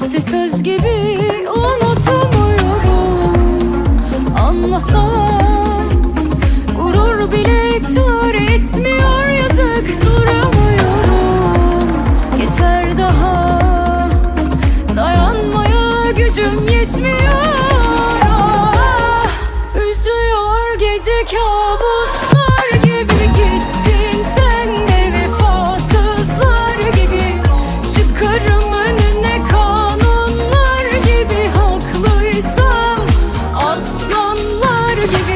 sahte söz gibi unutamıyorum. Anlasam gurur bile çare etmiyor yazık duramıyorum. Geçer daha dayanmaya gücüm yetmiyor. Ah, Üzüyor gece kabus give you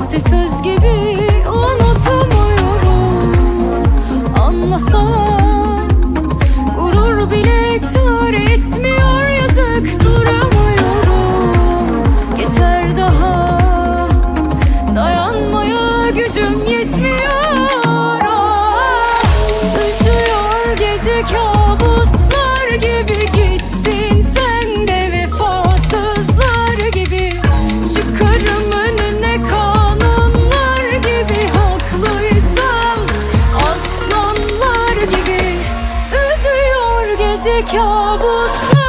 Sahte söz gibi kabus